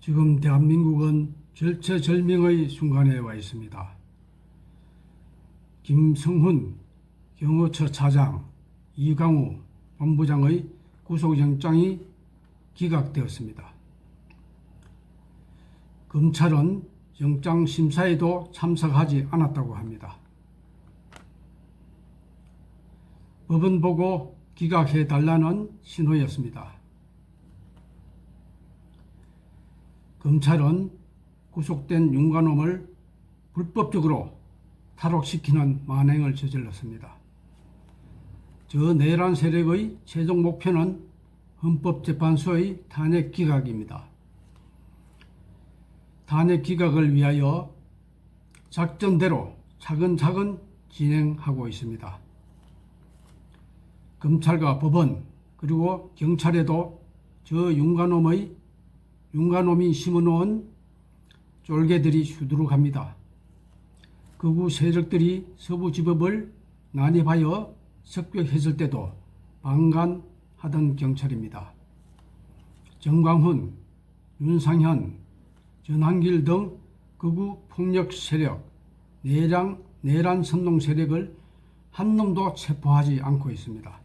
지금 대한민국은 절체절명의 순간에 와 있습니다. 김성훈 경호처 차장, 이강우 본부장의 구속영장이 기각되었습니다. 검찰은 영장 심사에도 참석하지 않았다고 합니다. 법은 보고 기각해 달라는 신호였습니다. 검찰은 구속된 윤관홈을 불법적으로 탈옥시키는 만행을 저질렀습니다. 저 내란 세력의 최종 목표는 헌법재판소의 탄핵 기각입니다. 탄핵 기각을 위하여 작전대로 차근차근 진행하고 있습니다. 검찰과 법원 그리고 경찰에도 저 윤관홈의 윤관홈이 심어놓은 쫄개들이 수두룩합니다. 극우 세력들이 서부 지법을 난입하여 습격했을 때도 방관하던 경찰입니다. 정광훈, 윤상현, 전한길 등 극우 폭력 세력, 내랑, 내란 선동 세력을 한 놈도 체포하지 않고 있습니다.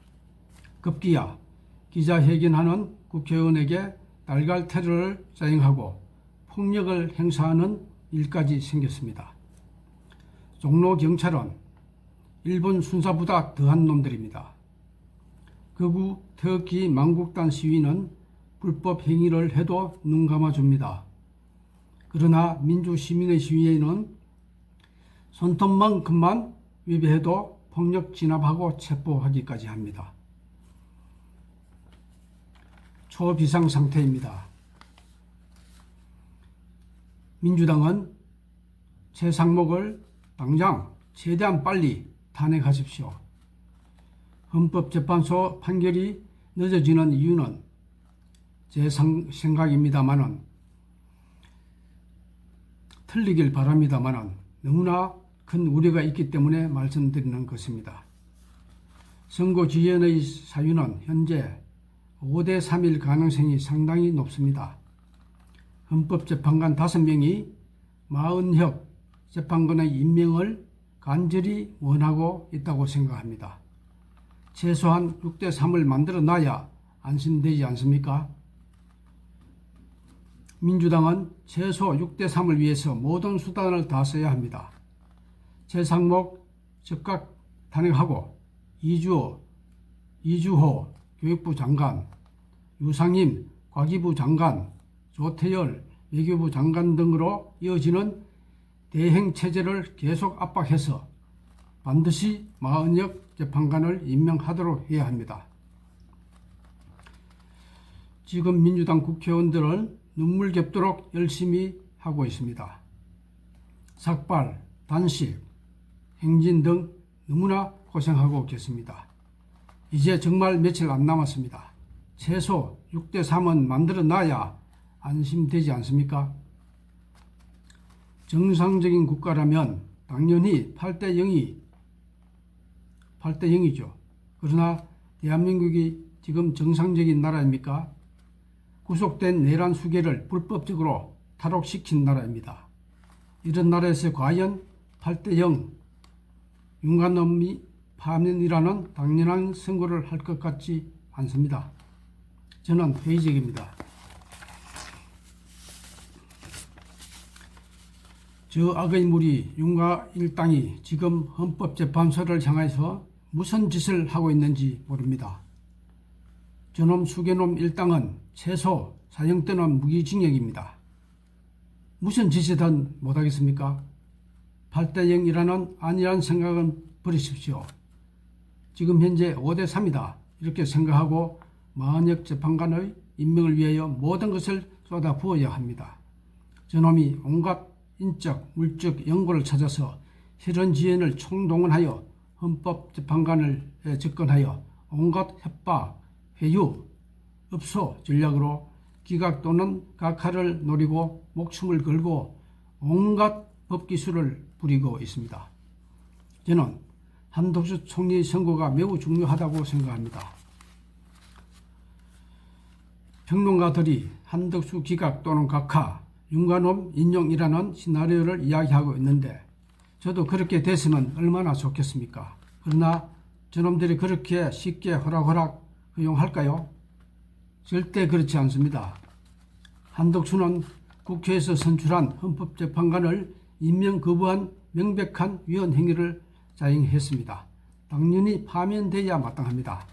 급기야 기자회견하는 국회의원에게 날갈 테러를 자행하고 폭력을 행사하는 일까지 생겼습니다. 종로 경찰은 일본 순사보다 더한 놈들입니다. 극우 터키 망국단 시위는 불법 행위를 해도 눈 감아줍니다. 그러나 민주시민의 시위에는 손톱만큼만 위배해도 폭력 진압하고 체포하기까지 합니다. 초비상 상태입니다. 민주당은 최상목을 당장 최대한 빨리 탄핵하십시오. 헌법재판소 판결이 늦어지는 이유는 제 생각입니다만은 틀리길 바랍니다만은 너무나 큰 우려가 있기 때문에 말씀드리는 것입니다. 선거지연의 사유는 현재 5대 3일 가능성이 상당히 높습니다. 헌법재판관 5명이 마은혁 재판관의 임명을 간절히 원하고 있다고 생각합니다. 최소한 6대 3을 만들어 놔야 안심되지 않습니까? 민주당은 최소 6대 3을 위해서 모든 수단을 다 써야 합니다. 최상목 즉각 탄핵하고 이주호, 이주호 교육부 장관, 유상임 과기부 장관, 조태열 외교부 장관 등으로 이어지는 대행 체제를 계속 압박해서 반드시 마은혁 재판관을 임명하도록 해야 합니다. 지금 민주당 국회의원들은 눈물겹도록 열심히 하고 있습니다. 삭발, 단식, 행진 등 너무나 고생하고 계십니다. 이제 정말 며칠 안 남았습니다. 최소 6대 3은 만들어 놔야 안심되지 않습니까? 정상적인 국가라면 당연히 8대 0이 8대 0이죠. 그러나 대한민국이 지금 정상적인 나라입니까? 구속된 내란 수계를 불법적으로 탈옥시킨 나라입니다. 이런 나라에서 과연 8대 0 윤관놈이 파면이라는 당연한 선고를 할 것 같지 않습니다. 저는 회의적입니다. 저 악의 무리 윤가 일당이 지금 헌법재판소를 향해서 무슨 짓을 하고 있는지 모릅니다. 저놈 수개놈 일당은 최소 사형 때는 무기징역입니다. 무슨 짓이든 못하겠습니까? 8대 0이라는 아니란 생각은 버리십시오. 지금 현재 5대 3이다. 이렇게 생각하고 마흔역 재판관의 임명을 위하여 모든 것을 쏟아 부어야 합니다. 저놈이 온갖 인적, 물적 연고를 찾아서 실현 지연을 총동원하여 헌법재판관을 접근하여 온갖 협박, 회유, 업소 전략으로 기각 또는 각하를 노리고 목숨을 걸고 온갖 법기술을 부리고 있습니다. 저는 한덕수 총리 선거가 매우 중요하다고 생각합니다. 평론가들이 한덕수 기각 또는 각하, 윤관홈 인용이라는 시나리오를 이야기하고 있는데 저도 그렇게 됐으면 얼마나 좋겠습니까? 그러나 저놈들이 그렇게 쉽게 허락허락 허용할까요? 절대 그렇지 않습니다. 한덕수는 국회에서 선출한 헌법재판관을 임명 거부한 명백한 위헌 행위를 자행했습니다. 당연히 파면돼야 마땅합니다.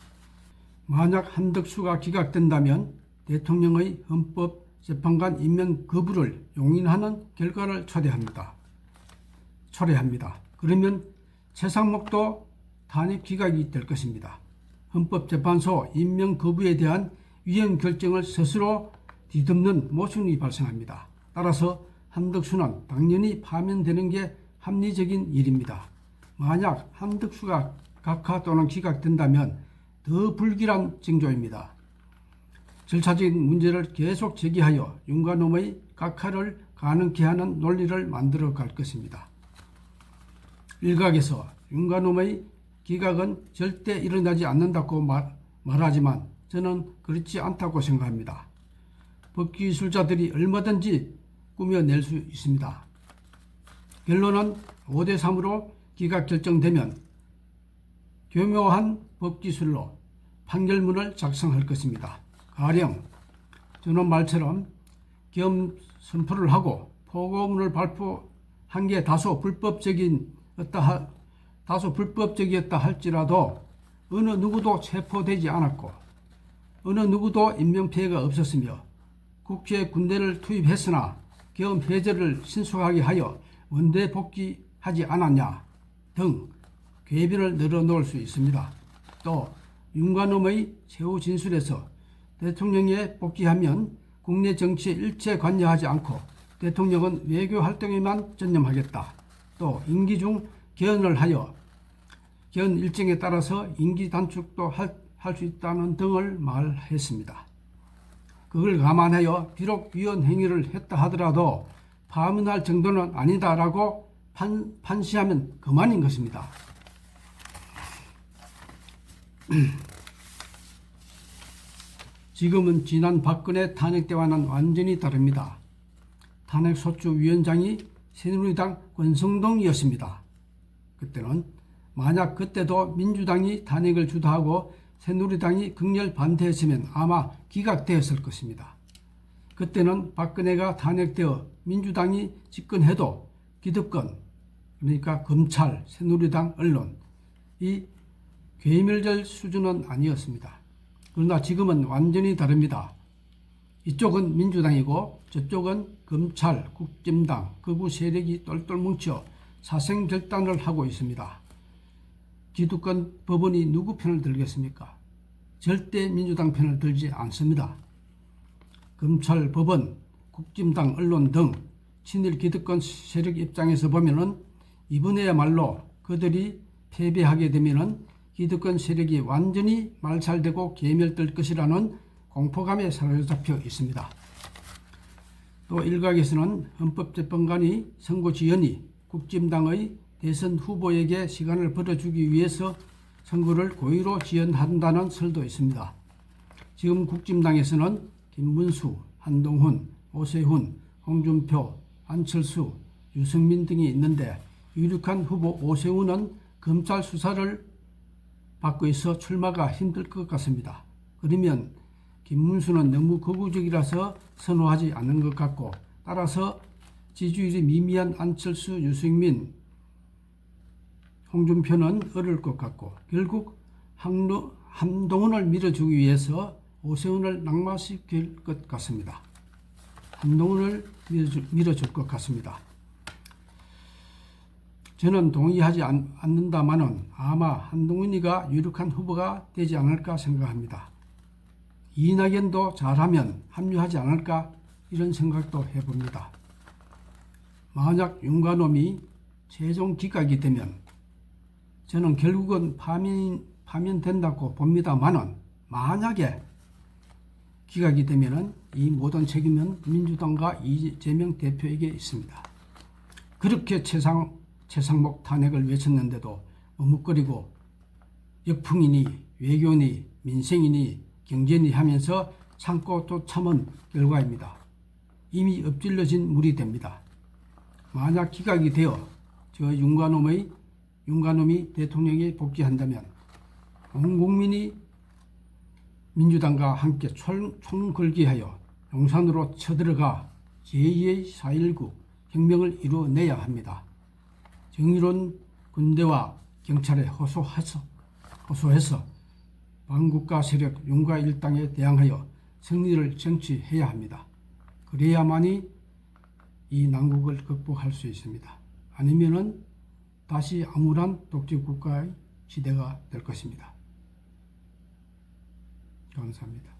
만약 한덕수가 기각된다면 대통령의 헌법 재판관 임명 거부를 용인하는 결과를 초래합니다. 초래합니다. 그러면 최상목도 탄핵 기각이 될 것입니다. 헌법재판소 임명 거부에 대한 위헌 결정을 스스로 뒤덮는 모순이 발생합니다. 따라서 한덕수는 당연히 파면되는 게 합리적인 일입니다. 만약 한덕수가 각하 또는 기각된다면 더 불길한 징조입니다. 절차적인 문제를 계속 제기하여 윤관놈의 각하를 가능케 하는 논리를 만들어 갈 것입니다. 일각에서 윤관놈의 기각은 절대 일어나지 않는다고 말, 말하지만 저는 그렇지 않다고 생각합니다. 법기술자들이 얼마든지 꾸며낼 수 있습니다. 결론은 5대3으로 기각 결정되면 교묘한 법기술로 판결문을 작성할 것입니다. 가령 저는 말처럼 겸 선포를 하고 포고문을 발표한 게 다소 불법적인었다 하, 다소 불법적이었다 할지라도 어느 누구도 체포되지 않았고 어느 누구도 인명피해가 없었으며 국회에 군대를 투입했으나 계엄 해제를 신속하게 하여 원대 복귀하지 않았냐 등 궤변을 늘어놓을 수 있습니다. 또 윤관음의 최후 진술에서 대통령에 복귀하면 국내 정치에 일체 관여하지 않고 대통령은 외교 활동에만 전념하겠다. 또 임기 중 개헌을 하여 개헌 일정에 따라서 임기 단축도 할 수 있다는 등을 말했습니다. 그걸 감안하여 비록 위헌 행위를 했다 하더라도 파문할 정도는 아니다라고 판, 판시하면 그만인 것입니다. 지금은 지난 박근혜 탄핵 때와는 완전히 다릅니다. 탄핵 소추 위원장이 새누리당 권성동이었습니다. 그때는 만약 그때도 민주당이 탄핵을 주도하고 새누리당이 극렬 반대했으면 아마 기각되었을 것입니다. 그때는 박근혜가 탄핵되어 민주당이 집권해도 기득권 그러니까 검찰, 새누리당, 언론 이 괴멸될 수준은 아니었습니다. 그러나 지금은 완전히 다릅니다. 이쪽은 민주당이고 저쪽은 검찰, 국정당, 극우 세력이 똘똘 뭉쳐 사생결단을 하고 있습니다. 기득권 법원이 누구 편을 들겠습니까? 절대 민주당 편을 들지 않습니다. 검찰, 법원, 국짐당, 언론 등 친일 기득권 세력 입장에서 보면은 이번에야말로 그들이 패배하게 되면은 기득권 세력이 완전히 말살되고 괴멸될 것이라는 공포감에 사로잡혀 있습니다. 또 일각에서는 헌법재판관이 선거지연이 국짐당의 대선 후보에게 시간을 벌어주기 위해서 선거를 고의로 지연한다는 설도 있습니다. 지금 국짐당에서는 김문수, 한동훈, 오세훈, 홍준표, 안철수, 유승민 등이 있는데 유력한 후보 오세훈은 검찰 수사를 받고 있어 출마가 힘들 것 같습니다. 그러면 김문수는 너무 거구적이라서 선호하지 않는 것 같고 따라서 지지율이 미미한 안철수, 유승민, 홍준표는 어려울 것 같고 결국 한루, 한동훈을 밀어주기 위해서 오세훈을 낙마시킬 것 같습니다. 한동훈을 밀어주, 밀어줄 것 같습니다. 저는 동의하지 않, 않는다마는 아마 한동훈이가 유력한 후보가 되지 않을까 생각합니다. 이낙연도 잘하면 합류하지 않을까 이런 생각도 해봅니다. 만약 윤관홈이 최종 기각이 되면 저는 결국은 파면, 파면된다고 봅니다만은 만약에 기각이 되면은 이 모든 책임은 민주당과 이재명 대표에게 있습니다. 그렇게 최상, 최상목 탄핵을 외쳤는데도 머뭇거리고 역풍이니 외교니 민생이니 경제니 하면서 참고 또 참은 결과입니다. 이미 엎질러진 물이 됩니다. 만약 기각이 되어 저 윤관놈의 윤관놈이 대통령에 복귀한다면 온 국민이 민주당과 함께 총, 총걸기하여 용산으로 쳐들어가 제2의 4.19 혁명을 이루어내야 합니다. 정의로운 군대와 경찰에 호소해서, 호소해서 반국가 세력 윤가 일당에 대항하여 승리를 쟁취해야 합니다. 그래야만이 이 난국을 극복할 수 있습니다. 아니면은 다시 암울한 독재 국가의 시대가 될 것입니다. 감사합니다.